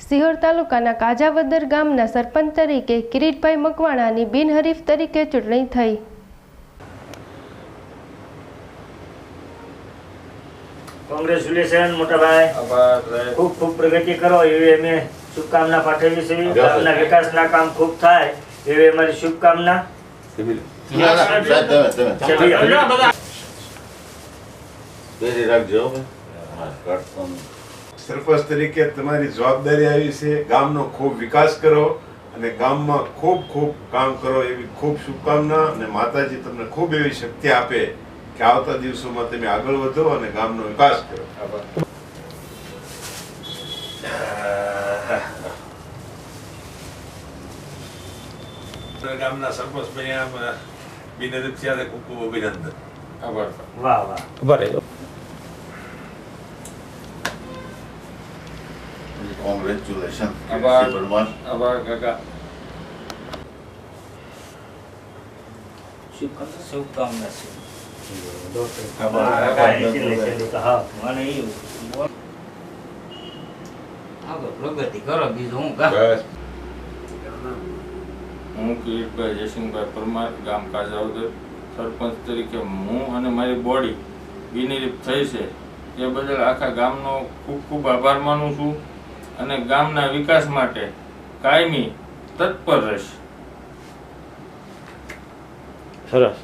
સિહોર તાલુકાના કાજાવદર ગામના સરપંચ તરીકે કિરીટભાઈ મકવાણાની બિનહરીફ તરીકે ચૂંટણી થઈ કોંગ્રેચ્યુલેશન મોટાભાઈ ખૂબ ખૂબ પ્રગતિ કરો એવી અમે શુભકામના પાઠવી છે ગામના વિકાસના કામ ખૂબ થાય એવી અમારી શુભકામના રાખજો ભાઈ. સરપંચ તરીકે તમારી જવાબદારી આવી છે. ગામનો ખૂબ વિકાસ કરો અને ગામમાં ખૂબ ખૂબ કામ કરો એવી ખૂબ શુભકામના અને માતાજી તમને ખૂબ એવી શક્તિ આપે કે આવતા દિવસોમાં તમે આગળ વધો અને ગામનો વિકાસ કરો. ગામના સરપંચ બન્યા બિનહરીફ થયા ખૂબ ખૂબ અભિનંદન. આભાર. વાહ વાહ. Congratulations. શુભકામના છે. છેલ્લે છેલ્લે તો હા. પ્રગતિ કરો બીજું બસ. હું કિરીટભાઈ જયસિંહભાઈ પરમાર ગામ કાજાવદર સરપંચ તરીકે હું અને મારી બોડી બિનરીફ થઈ છે. તે બદલ આખા ગામનો ખૂબ ખૂબ આભાર માનું છું. અને ગામના વિકાસ માટે કાયમી તત્પર રહેશે. સરસ.